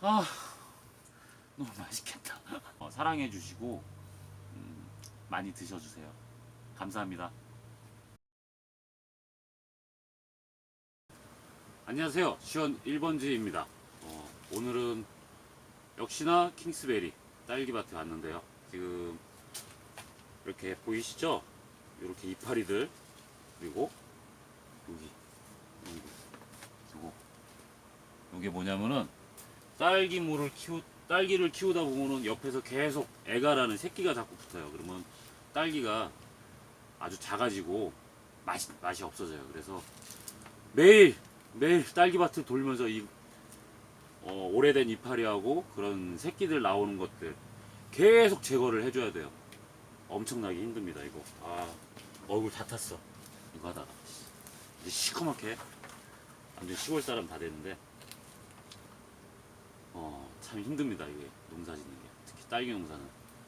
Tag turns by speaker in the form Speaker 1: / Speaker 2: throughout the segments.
Speaker 1: 아 너무 맛있겠다. 어, 사랑해 주시고 음, 많이 드셔주세요. 감사합니다. 안녕하세요. 시원 1번지입니다. 어, 오늘은 역시나 킹스베리 딸기밭에 왔는데요. 지금 이렇게 보이시죠? 이렇게 이파리들 그리고 여기 여기 요거 요게 뭐냐면은 딸기물을 키우 딸기를 키우다 보면은 옆에서 계속 애가라는 새끼가 자꾸 붙어요. 그러면 딸기가 아주 작아지고 맛이 맛이 없어져요. 그래서 매일 매일 딸기밭을 돌면서 이 어, 오래된 이파리하고 그런 새끼들 나오는 것들 계속 제거를 해줘야 돼요. 엄청나게 힘듭니다 이거. 아 얼굴 다 탔어. 이거 하다가 이제 시커멓게 완전 시골 사람 다 됐는데 어, 참 힘듭니다 이게 농사 짓는 게 특히 딸기 농사는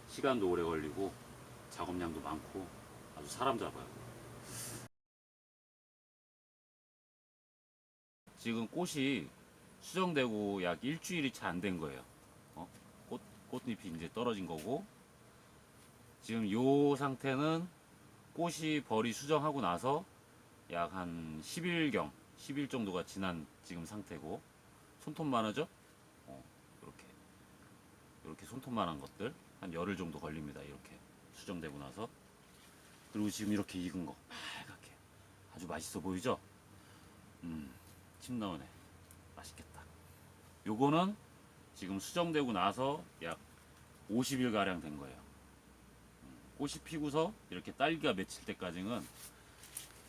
Speaker 1: 시간도 오래 걸리고 작업량도 많고 아주 사람 잡아요. 지금 꽃이 수정되고 약 일주일이 채 안 된 거예요. 어? 꽃, 꽃잎이 이제 떨어진 거고, 지금 요 상태는 꽃이 벌이 수정하고 나서 약 한 10일경, 10일 정도가 지난 지금 상태고, 손톱만 하죠? 어, 이렇게. 이렇게 손톱만 한 것들, 한 열흘 정도 걸립니다. 이렇게 수정되고 나서. 그리고 지금 이렇게 익은 거, 빨갛게. 아주 맛있어 보이죠? 음. 침 나오네. 맛있겠다. 요거는 지금 수정되고 나서 약 50일 가량 된 거예요. 음, 꽃이 피고서 이렇게 딸기가 맺힐 때까지는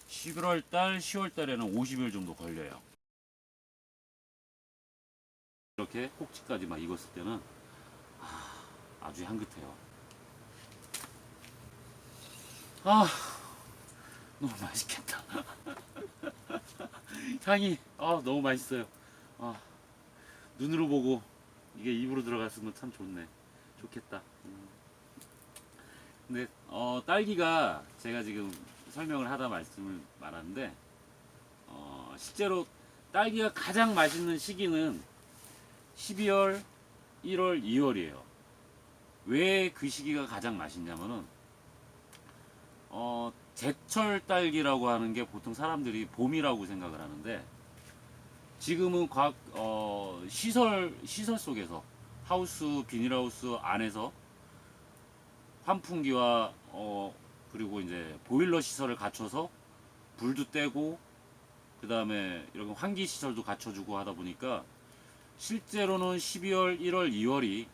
Speaker 1: 11월 달, 10월 달에는 50일 정도 걸려요. 이렇게 꼭지까지 막 익었을 때는 아, 아주 향긋해요. 아, 너무 맛있겠다. 향이 아 너무 맛있어요. 아 눈으로 보고 이게 입으로 들어갔으면 참 좋네. 좋겠다. 음. 근데 어 딸기가 제가 지금 설명을 하다 말씀을 말하는데 어 실제로 딸기가 가장 맛있는 시기는 12월, 1월, 2월이에요. 왜 그 시기가 가장 맛있냐면은 어 제철 딸기라고 하는 게 보통 사람들이 봄이라고 생각을 하는데 지금은 과학 어, 시설 시설 속에서 하우스 비닐하우스 안에서 환풍기와 어, 그리고 이제 보일러 시설을 갖춰서 불도 떼고 그 다음에 이런 환기 시설도 갖춰주고 하다 보니까 실제로는 12월, 1월, 2월이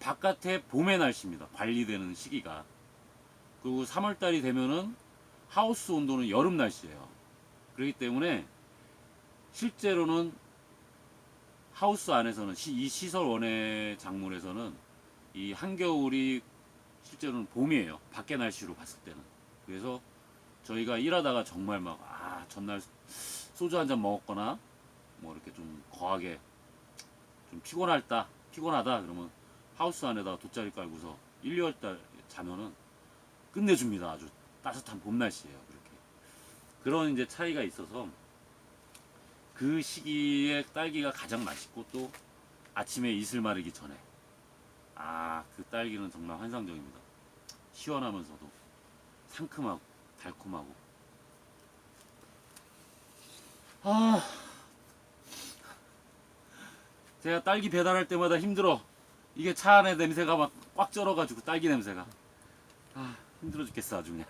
Speaker 1: 바깥에 봄의 날씨입니다. 관리되는 시기가. 그리고 3월 달이 되면은 하우스 온도는 여름 날씨예요. 그렇기 때문에 실제로는 하우스 안에서는 시- 이 시설 원의 작물에서는 이 한겨울이 실제로는 봄이에요. 밖의 날씨로 봤을 때는. 그래서 저희가 일하다가 정말 막, 아, 전날 소주 한 잔 먹었거나, 뭐 이렇게 좀 거하게 좀 피곤하다, 피곤하다, 그러면 하우스 안에다가 돗자리 깔고서 1, 2월 달 자면은 끝내줍니다. 아주 따뜻한 봄 날씨예요. 그렇게. 그런 이제 차이가 있어서 그 시기에 딸기가 가장 맛있고 또 아침에 이슬 마르기 전에 아, 그 딸기는 정말 환상적입니다. 시원하면서도 상큼하고 달콤하고 아 제가 딸기 배달할 때마다 힘들어 이게 차 안에 냄새가 막꽉 쩔어가지고 딸기 냄새가. 아 힘들어 죽겠어 아주 그냥